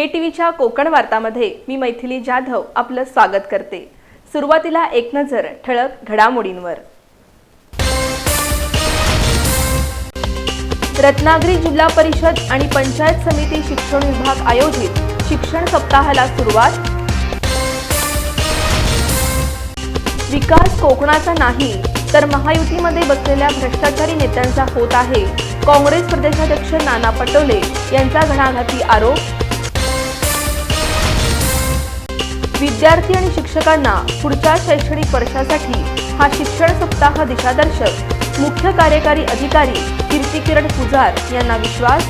नमस्कार के कोकण वार्तामध्ये मी मैथिली जाधव आपलं स्वागत करते. सुरुवातीला एक नजर ठळक घडामोडींवर. रत्नागिरी जिल्हा परिषद आणि पंचायत समिती शिक्षण विभाग आयोजित शिक्षण सप्ताहाला सुरुवात. विकास कोकणाचा नाही तर महायुतीमध्ये बसलेल्या भ्रष्टाचारी नेत्यांचा होत आहे. काँग्रेस प्रदेशाध्यक्ष नाना पटोले यांचा घणाघाती आरोप. विद्यार्थी आणि शिक्षकांना पुढच्या शैक्षणिक वर्षासाठी हा शिक्षण सप्ताह दिशादर्शक. मुख्य कार्यकारी अधिकारी कीर्तिकिरण पुजार यांना विश्वास.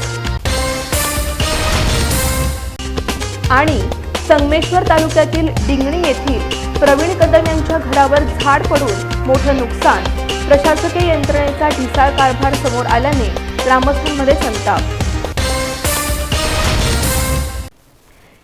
आणि संगमेश्वर तालुक्यातील डिंगणी येथील प्रवीण कदम यांच्या घरावर झाड पडून मोठं नुकसान. प्रशासकीय यंत्रणेचा ढिसाळ कारभार समोर आल्याने ग्रामस्थांमध्ये संताप.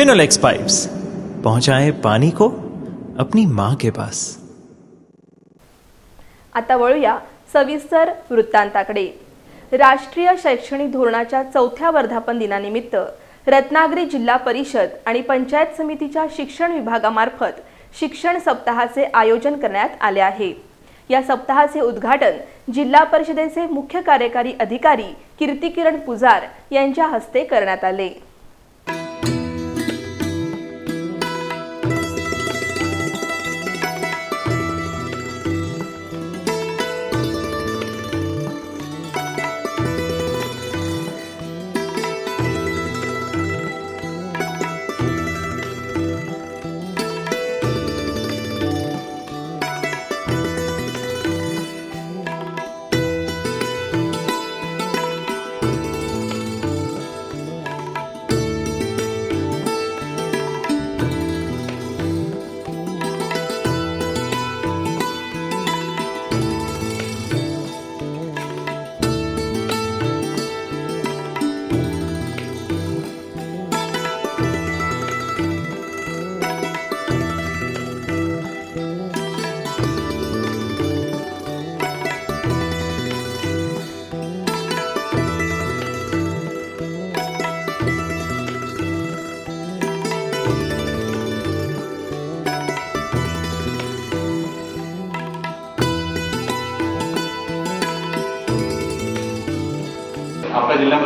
फिनोलेक्स पाइप्स पहुंचाए पानी को अपनी मां के पास। आता वळूया सविस्तर वृत्तांताकडे. राष्ट्रीय शैक्षणिक धोरणाच्या चौथ्या वर्धापन दिनानिमित्त रत्नागिरी जिल्हा परिषद आणि पंचायत समितीच्या शिक्षण विभागामार्फत शिक्षण सप्ताहाचे आयोजन करण्यात आले आहे. या सप्ताहाचे उद्घाटन जिल्हा परिषदेचे मुख्य कार्यकारी अधिकारी कीर्तिकिरण पुजार यांच्या हस्ते करण्यात आले.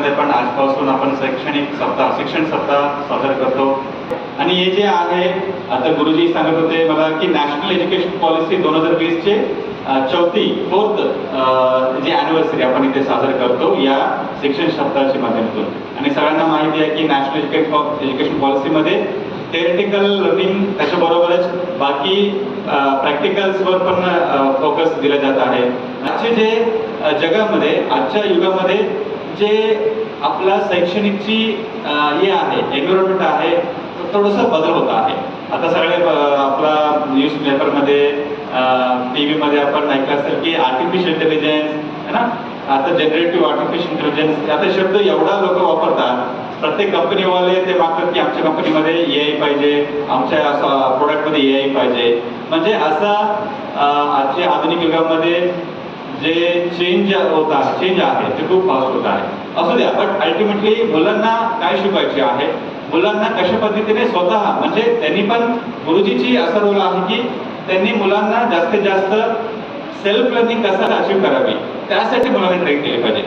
मध्ये पण आजपासून आपण शैक्षणिक सप्ताह शिक्षण सप्ताह साजरा करतो. आणि हे जे आहे आता गुरुजी सांगत होते मला की नॅशनल एज्युकेशन पॉलिसी दोन हजार वीसचे चौथी फोर्थ जी अॅनिव्हर्सरी आपण इथे साजरा करतो या शिक्षण सप्ताहाच्या माध्यमातून. आणि सगळ्यांना माहिती आहे की नॅशनल एज्युकेशन एज्युकेशन पॉलिसीमध्ये थेअरेटिकल लर्निंग त्याच्याबरोबरच बाकी प्रॅक्टिकल्सवर पण फोकस दिला जात आहे. आजचे जे जगामध्ये आजच्या युगामध्ये जे आपला शैक्षणिकची हे आहे एन्व्हायरमेंट आहे तो बदल होत आहे. आता सगळे आपला न्यूज पेपरमध्ये टी व्हीमध्ये आपण ऐकलं असेल की आर्टिफिशियल इंटेलिजन्स है ना? आता जनरेटिव्ह आर्टिफिशियल इंटेलिजन्स आता शब्द एवढा लोक वापरतात प्रत्येक कंपनीवाले ते मागतात की आमच्या कंपनीमध्ये ए आय पाहिजे आमच्या असं प्रोडक्टमध्ये ए आय पाहिजे. म्हणजे असा आजच्या आधुनिक युगामध्ये जे चेंज होता चेंज आहे ते खूप फास्ट होत आहे. असू द्या बट अल्टिमेटली मुलांना काय शिकवायचे आहे? मुलांना कशा पद्धतीने स्वतः म्हणजे त्यांनी पण गुरुजीची असा रोल आहे की त्यांनी मुलांना जास्तीत जास्त सेल्फ लर्निंग कसं अचीव करावी? त्यासाठी मुलांनी ट्रेन केली पाहिजे.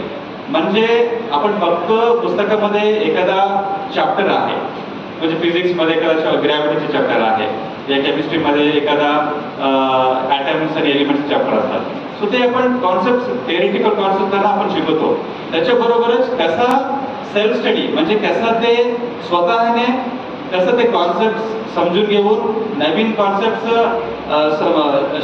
म्हणजे आपण फक्त पुस्तकामध्ये एखादा चॅप्टर आहे म्हणजे फिजिक्समध्ये एखादा ग्रॅव्हिटीचे चॅप्टर आहे या केमिस्ट्रीमध्ये एखादा ॲटम्स आणि एलिमेंट्स चॅप्टर असतात. सो ते आपण कॉन्सेप्ट थेरिटिकल कॉन्सेप्ट त्यांना आपण शिकवतो. त्याच्याबरोबरच कसा सेल्फ स्टडी म्हणजे कसा ते स्वतःने कसं ते कॉन्सेप्ट समजून घेऊन नवीन कॉन्सेप्ट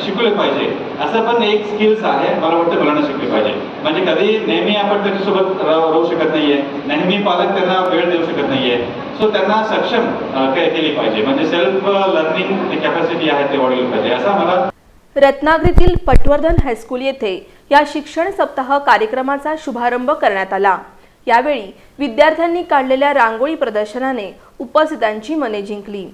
शिकवले पाहिजे. असं पण एक स्किल्स आहे मला वाटतं मुलांना शिकले पाहिजे. म्हणजे कधी नेहमी आपण त्याच्यासोबत राहू शकत नाहीये. नेहमी पालक त्यांना वेळ देऊ शकत नाहीये. सो त्यांना सक्षम केली पाहिजे. म्हणजे सेल्फ लर्निंग कॅपॅसिटी आहे ते वाढवली पाहिजे. असा मला रत्नागिरीतील पटवर्धन हायस्कूल येथे या शिक्षण सप्ताह कार्यक्रमाचा शुभारंभ करण्यात आला. यावेळी विद्यार्थ्यांनी काढलेल्या रांगोळी प्रदर्शनाने उपस्थितांची मने जिंकली.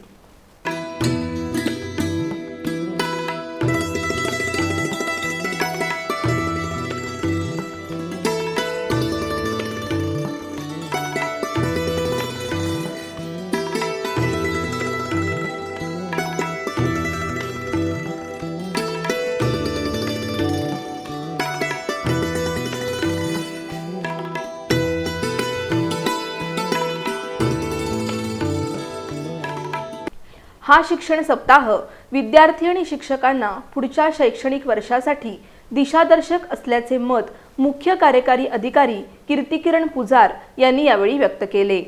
हा शिक्षण सप्ताह विद्यार्थी आणि शिक्षकांना पुढच्या शैक्षणिक वर्षासाठी दिशादर्शक असल्याचे मत मुख्य कार्यकारी अधिकारी कीर्तिकिरण पुजार यांनी यावेळी व्यक्त केले.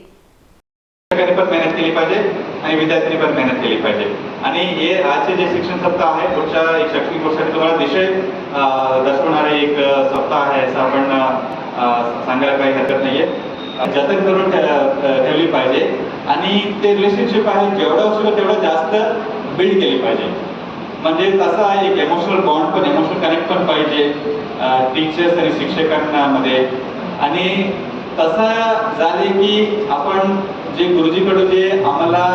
पण मेहनत केली पाहिजे आणि विद्यार्थ्यांनी पण मेहनत केली पाहिजे. आणि हे आजचे जे शिक्षण सप्ताह आहे पुढच्या एक शैक्षणिक वर्षासाठी तुम्हाला दिशे दर्शवणारे एक सप्ताह आहे असं आपण सांगायला काही हरकत नाहीये. अं, जतन करून ठेवली पाहिजे. आणि ते रिलेशनशिप आहे जेवढं असू शकतं तेवढं जास्त बिल्ड केली पाहिजे. म्हणजे तसं आहे एक इमोशनल बॉन्ड पण इमोशनल कनेक्ट पण पाहिजे टीचर्स आणि शिक्षकांना मध्ये आणि तसं झाले की आपण जे गुरुजीकडून जे आम्हाला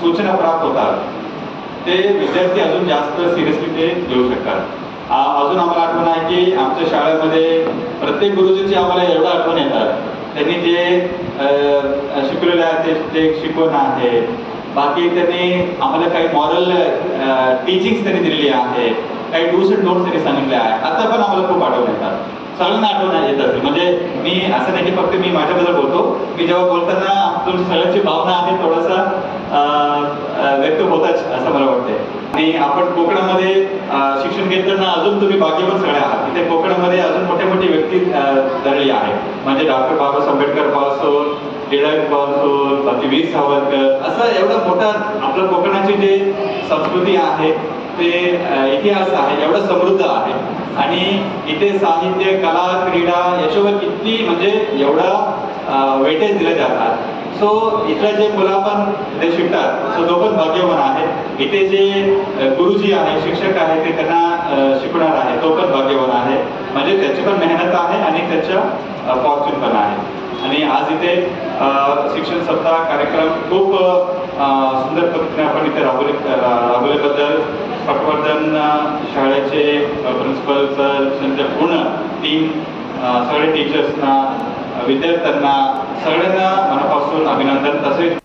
सूचना प्राप्त होतात ते विद्यार्थी अजून जास्त सिरियसली ते घेऊ शकतात. अजून आम्हाला आठवण आहे की आमच्या शाळेमध्ये प्रत्येक गुरुजींची आम्हाला एवढं आठवण येतात. त्यांनी जे शिकलेले आहे ते ते शिकवण आहे. बाकी त्यांनी आम्हाला काही मॉरल टीचिंग्स त्यांनी दिलेली आहे. काही डूस अँड डोंट्स त्यांनी सांगितले आहे. आता पण आम्हाला खूप आठवण येतात. सगळ्यांना आठवण येत असेल. म्हणजे मी असं नाही की फक्त मी माझ्याबद्दल बोलतो. मी जेव्हा बोलताना तुमची सगळ्यांची भावना आहे थोडासा व्यक्त होताच असं मला वाटते आणि आपण कोकणामध्ये शिक्षण घेताना अजून तुम्ही भाग्यवान सगळे आहात. इथे कोकणामध्ये अजून मोठे मोठे व्यक्ती अं, आहेत. आहे म्हणजे डॉक्टर बाबासाहेब आंबेडकरपासून टिळकपासून बाकी वीर सावरकर असं एवढं मोठा आपलं कोकणाची जे संस्कृती आहे ते इतिहास आहे एवढं समृद्ध आहे. आणि इथे साहित्य कला क्रीडा याच्यावर किती म्हणजे एवढा वेटेज दिले जातात. सो इथलं जे मुलं पण ते शिकतात सो तो पण भाग्यवान आहे. इथे जे गुरुजी आहे शिक्षक आहे ते त्यांना शिकणार शिकवणार आहे. तो पण भाग्यवान आहे. म्हणजे त्याची पण मेहनत आहे आणि त्याच्या फॉर्च्यून पण आहे. आणि आज इथे शिक्षण सप्ताह कार्यक्रम खूप सुंदर पद्धतीने आपण इथे राबवले राबवल्याबद्दल पटवर्धन शाळेचे प्रिन्सिपल सर त्यांच्या पूर्ण टीम सगळे टीचर्सना विद्यार्थ्यांना सगळ्यांना मनापासून अभिनंदन. तसेच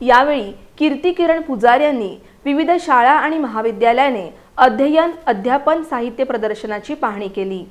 यावेळी कीर्ती किरण पुजार यांनी विविध शाळा आणि महाविद्यालयाने अध्ययन अध्यापन साहित्य प्रदर्शनाची पाहणी केली.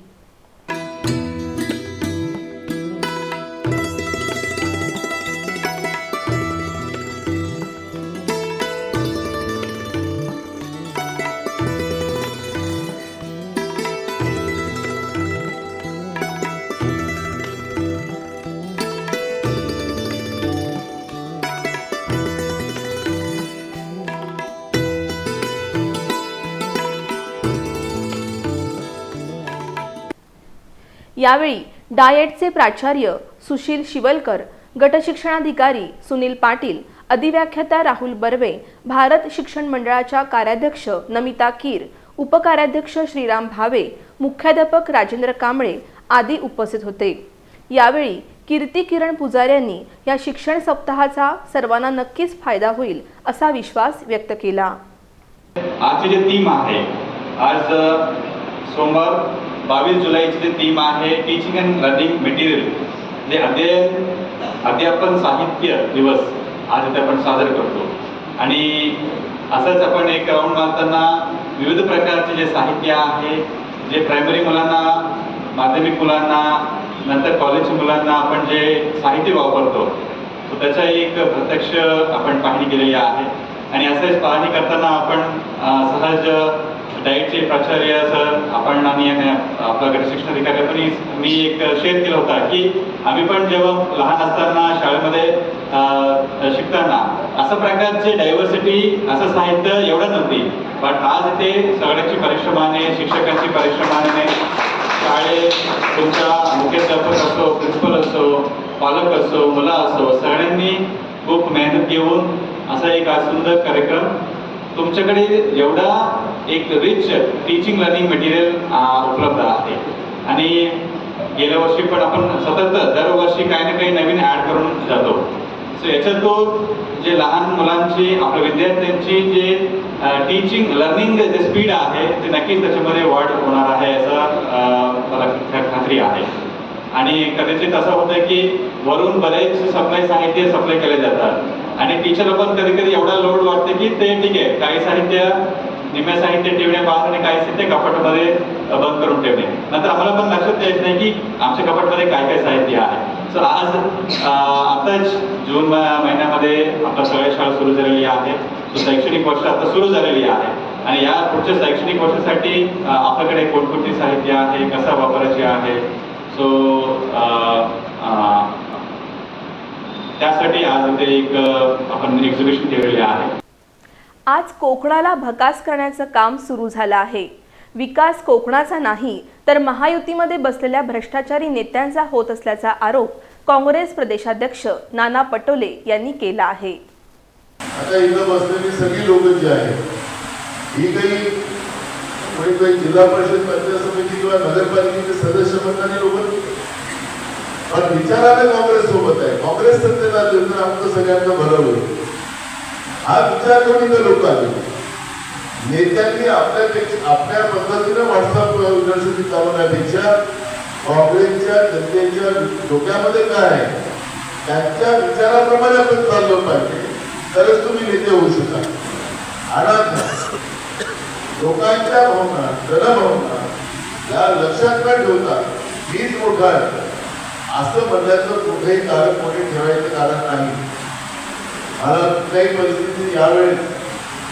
यावेळी डायटचे प्राचार्य सुशील शिवलकर गटशिक्षणाधिकारी सुनील पाटील अधिव्याख्याता राहुल बर्वे भारत शिक्षण मंडळाच्या कार्याध्यक्ष नमिता कीर उपकार्याध्यक्ष श्रीराम भावे मुख्याध्यापक राजेंद्र कांबळे आदी उपस्थित होते. यावेळी कीर्ती किरण पुजारी यांनी या शिक्षण सप्ताहाचा सर्वांना नक्कीच फायदा होईल असा विश्वास व्यक्त केला. आजची जे थीम आहे आज सोमवार बावीस जुलैची जी थीम आहे टीचिंग अँड लर्निंग मटेरियल जे अध्ययन अध्यापन साहित्य दिवस आज इथे आपण साजरा करतो. आणि असंच आपण एक राऊंड मारताना विविध प्रकारचे जे साहित्य आहे जे प्रायमरी मुलांना माध्यमिक मुलांना नंतर कॉलेजच्या मुलांना आपण जे साहित्य वापरतो त्याचा एक प्रत्यक्ष आपण पाहणी केलेली आहे. आणि असंच पाहणी करताना आपण सहज डाईटचे प्राचार्य सर आपण आणि आपल्याकडे शिक्षण अधिकाऱ्यांनी मी एक शेअर केला होता की आम्ही पण जेव्हा लहान असताना शाळेमध्ये शिकताना अशा प्रकारचे डायव्हर्सिटी असं साहित्य एवढं नव्हती पण आज इथे सगळ्यांची परिश्रमाने शिक्षकांची परिश्रमाने शाळेत तुमचा मुख्याध्यापक असो प्रिन्सिपल असो पालक असो मुलं असो सगळ्यांनी खूप मेहनत घेऊन असा एक आज सुंदर कार्यक्रम तुमच्याकडे एवढा एक रिच टीचिंग लर्निंग मटेरियल उपलब्ध आहे. आणि गेल्या वर्षी पण आपण सतत दरवर्षी काही ना काही नवीन ॲड करून जातो. सो याच्यातून जे लहान मुलांची आपल्या विद्यार्थ्यांची जे टीचिंग लर्निंग जे स्पीड आहे ते नक्कीच त्याच्यामध्ये वाढ होणार आहे याचा मला खात्री आहे. आणि कदाचित असं होतं की वरून बरेच सप्लाय साहित्य सप्लाय केले जातात. आणि टीचरला पण कधी कधी एवढा लोड वाटते की ते ठीक आहे काही साहित्य निम्या साहित्य ठेवणे बाहेर आणि काही ते कपाटमध्ये बंद करून ठेवणे नंतर आम्हाला पण लक्षात येत नाही की आमच्या कपाटमध्ये काय काय साहित्य आहे. सो आज आताच जून महिन्यामध्ये आपला सगळ्या शाळा सुरू झालेली आहे. सो शैक्षणिक वर्ष आता सुरू झालेली आहे. आणि या पुढच्या शैक्षणिक वर्षासाठी आपल्याकडे कोणकोणती साहित्य आहे? कसा वापरायचे आहे? सो त्यासाठी आज इथे एक आपण एक्झिबिशन ठेवलेले आहे. आज कोकणाला भकास करण्याचं काम सुरू झालं आहे. विकास कोकणाचा नाही तर महायुतीमध्ये बसलेल्या भ्रष्टाचारी नेत्यांचा होत असल्याचा आरोप काँग्रेस प्रदेशाध्यक्ष नाना पटोले यांनी केला आहे. आता इथं बसलेली सगळी लोक जी आहेत ही काही कोणी काही जिल्हा परिषद पंचायत समिती किंवा नगरपालिकेचे सदस्य म्हणणारी लोक पण विचाराने काँग्रेस सोबत आहे. काँग्रेस सत्तेला आमचं सगळ्यांना भरवलं हा विचार करून इथं लोक आले? नेत्यांनी आपल्यापेक्षा आपल्या पद्धतीनं व्हॉट्सअप युनिव्हर्सिटी चालवण्यापेक्षा काँग्रेसच्या जनतेच्या डोक्यामध्ये काय आहे? त्यांच्या विचाराप्रमाणे आपण चाललो पाहिजे. तरच तुम्ही नेते होऊ शकता आणि लोकांच्या भावना जनभावना या लक्षात न ठेवता हीच मोठा आहे. असं म्हणण्याचं कुठेही कारण कोणी ठेवायचं कारण नाही. मला कुठल्याही परिस्थितीत यावेळेस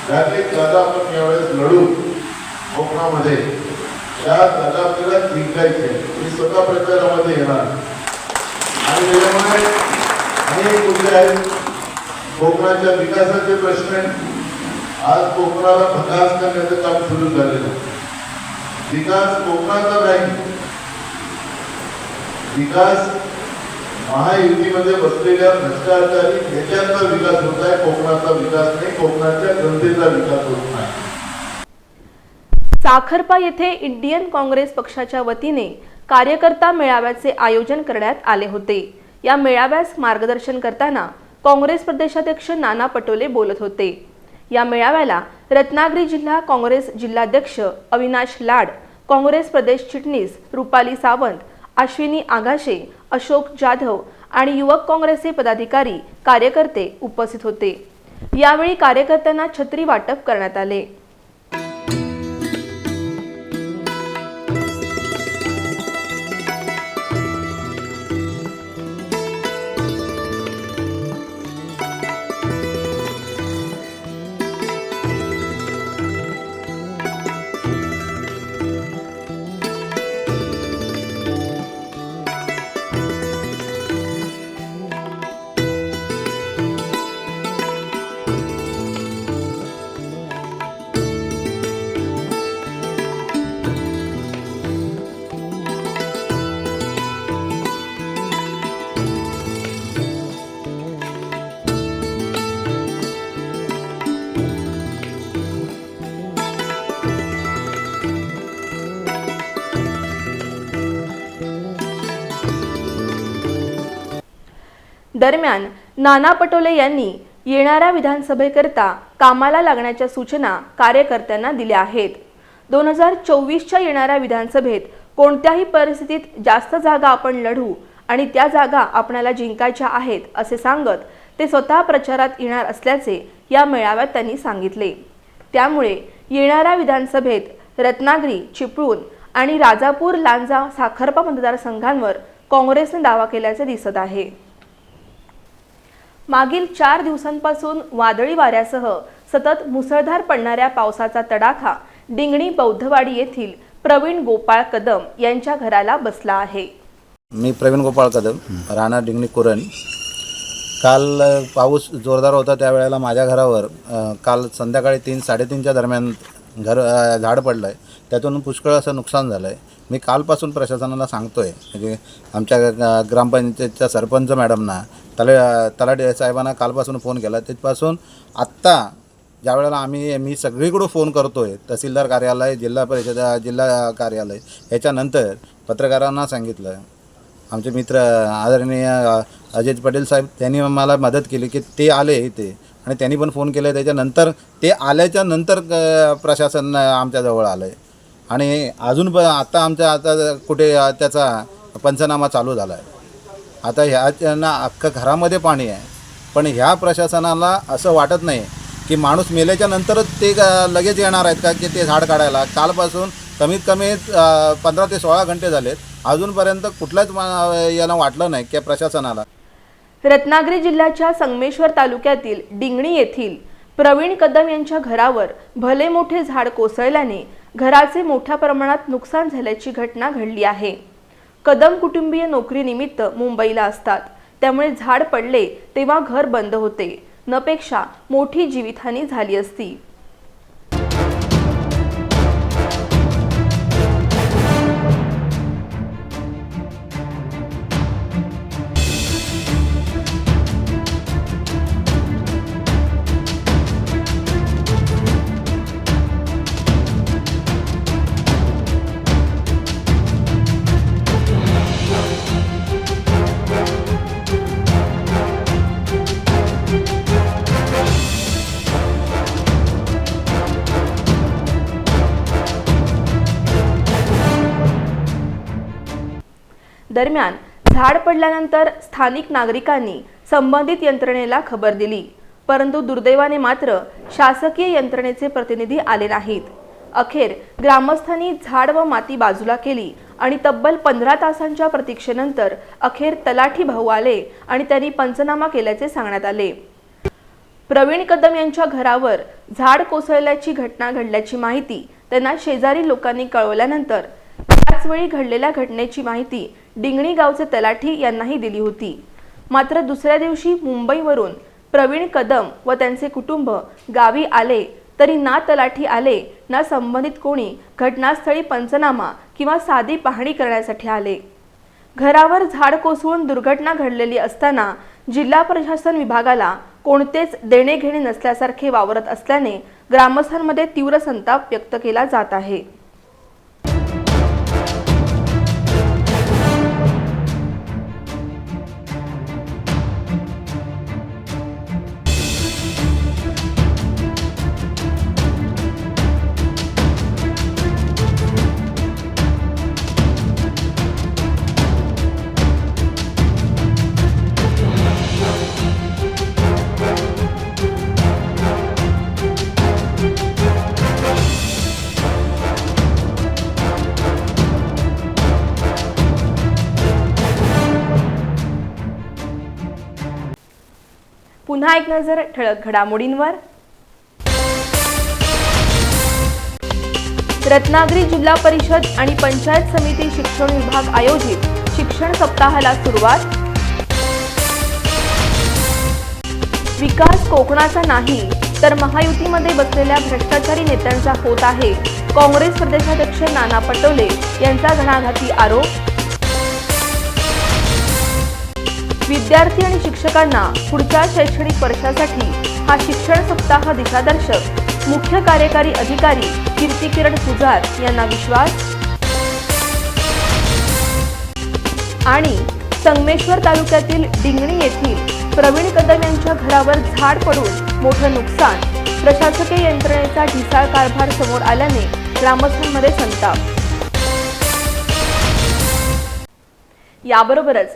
त्यातली जागा आपण यावेळेस लढू कोकणामध्ये. त्या जागा आपल्याला जिंकायचे मी स्वतः प्रचारामध्ये येणार. आणि त्याच्यामुळे अनेक मुद्दे आहेत कोकणाच्या विकासाचे प्रश्न आज कोकणाला भकास करण्याचं काम सुरू झालेलं आहे. विकास कोकणाचा नाही. विकास महायुतीमध्ये बसलेल्या भ्रष्टाचारी नेत्यांचा विकास होत आहे कोकणाचा विकास नाही कोकणाच्या जनतेचा विकास होत नाही. साखरपा येथे इंडियन काँग्रेस पक्षाच्या वतीने कार्यकर्ता मेळाव्याचे आयोजन करण्यात आले होते. या मेळाव्यास मार्गदर्शन करताना काँग्रेस प्रदेशाध्यक्ष नाना पटोले बोलत होते. या मेळाव्याला रत्नागिरी जिल्हा काँग्रेस जिल्हाध्यक्ष अविनाश लाड काँग्रेस प्रदेश चिटणीस रुपाली सावंत अश्विनी आगाशे अशोक जाधव आणि युवक काँग्रेसचे पदाधिकारी कार्यकर्ते उपस्थित होते. यावेळी कार्यकर्त्यांना छत्री वाटप करण्यात आले. दरम्यान नाना पटोले यांनी येणाऱ्या विधानसभेकरता कामाला लागण्याच्या सूचना कार्यकर्त्यांना दिल्या आहेत. दोन हजार चोवीसच्या येणाऱ्या विधानसभेत कोणत्याही परिस्थितीत जास्त जागा आपण लढू आणि त्या जागा आपणाला जिंकायच्या आहेत असे सांगत ते स्वतः प्रचारात येणार असल्याचे या मेळाव्यात त्यांनी सांगितले. त्यामुळे येणाऱ्या विधानसभेत रत्नागिरी चिपळूण आणि राजापूर लांजा साखरपा मतदारसंघांवर काँग्रेसने दावा केल्याचे दिसत आहे. मागील चार दिवसांपासून वादळी वाऱ्यासह सतत मुसळधार पडणाऱ्या पावसाचा तडाखा डिंगणी बौद्धवाडी येथील प्रवीण गोपाळ कदम यांच्या घराला बसला आहे. मी प्रवीण गोपाळ कदम राणा डिंगणी कुरण. काल पाऊस जोरदार होता त्यावेळेला माझ्या घरावर काल संध्याकाळी तीन साडेतीनच्या दरम्यान घर झाड पडलं आहे त्यातून पुष्कळ असं नुकसान झालं आहे मी कालपासून प्रशासनाला सांगतो आहे म्हणजे आमच्या ग्रामपंचायतच्या सरपंच मॅडमना तला तलाठी साहेबांना कालपासून फोन केला. तिथपासून आत्ता ज्या वेळेला आम्ही मी सगळीकडं फोन करतो आहे तहसीलदार कार्यालय जिल्हा परिषद जिल्हा कार्यालय याच्यानंतर पत्रकारांना सांगितलं. आमचे मित्र आदरणीय अजित पटेल साहेब त्यांनी मला मदत केली की ते आले इथे. आणि त्यांनी पण फोन केले त्याच्यानंतर ते आल्याच्यानंतर प्रशासन आमच्याजवळ आलं आहे आणि अजून पण आता आमच्या आता कुठे त्याचा पंचनामा चालू झाला आहे आता ह्याच्या अख्खं घरामध्ये पाणी आहे. पण ह्या प्रशासनाला असं वाटत नाही की माणूस मेल्याच्या नंतरच ते लगेच येणार आहेत का की ते झाड काढायला. कालपासून कमीत कमी पंधरा ते सोळा घंटे झालेत. अजूनपर्यंत कुठलाच मा- वाटलं नाही की प्रशासनाला. रत्नागिरी जिल्ह्याच्या संगमेश्वर तालुक्यातील डिंगणी येथील प्रवीण कदम यांच्या घरावर भले मोठे झाड कोसळल्याने घराचे मोठ्या प्रमाणात नुकसान झाल्याची घटना घडली आहे. कदम कुटुंबीय नोकरीनिमित्त मुंबईला असतात. त्यामुळे झाड पडले तेव्हा घर बंद होते. नपेक्षा मोठी जीवितहानी झाली असती. दरम्यान झाड पडल्यानंतर स्थानिक नागरिकांनी संबंधित यंत्रणेला खबर दिली. परंतु दुर्दैवाने मात्र शासकीय यंत्रणेचे प्रतिनिधी आले नाहीत. अखेर ग्रामस्थांनी झाड व माती बाजूला केली आणि तब्बल पंधरा तासांच्या प्रतीक्षेनंतर अखेर तलाठी भाऊ आले आणि त्यांनी पंचनामा केल्याचे सांगण्यात आले. प्रवीण कदम यांच्या घरावर झाड कोसळल्याची घटना घडल्याची माहिती त्यांना शेजारी लोकांनी कळवल्यानंतर त्याचवेळी घडलेल्या घटनेची माहिती डिंगणी गावचे तलाठी यांनाही दिली होती. मात्र दुसऱ्या दिवशी मुंबईवरून प्रवीण कदम व त्यांचे कुटुंब गावी आले तरी ना तलाठी आले ना संबंधित कोणी घटनास्थळी पंचनामा किंवा साधी पाहणी करण्यासाठी आले. घरावर झाड कोसळून दुर्घटना घडलेली असताना जिल्हा प्रशासन विभागाला कोणतेच देणे घेणे नसल्यासारखे वावरत असल्याने ग्रामस्थांमध्ये तीव्र संताप व्यक्त केला जात आहे. पुन्हा एक नजर ठळक घडामोडींवर. रत्नागिरी जिल्हा परिषद आणि पंचायत समिती शिक्षण विभाग आयोजित शिक्षण सप्ताहाला सुरुवात. विकास कोकणाचा नाही तर महायुतीमध्ये बसलेल्या भ्रष्टाचारी नेत्यांचा होत आहे. काँग्रेस प्रदेशाध्यक्ष नाना पटोले यांचा घणाघाती आरोप. विद्यार्थी आणि शिक्षकांना पुढच्या शैक्षणिक वर्षासाठी हा शिक्षण सप्ताह दिशादर्शक मुख्य कार्यकारी अधिकारी कीर्तिकिरण पुजार यांना विश्वास. आणि संगमेश्वर तालुक्यातील डिंगणी येथील प्रवीण कदम यांच्या घरावर झाड पडून मोठं नुकसान प्रशासकीय यंत्रणेचा ढिसाळ कारभार समोर आल्याने ग्रामस्थांमध्ये संताप. याबरोबरच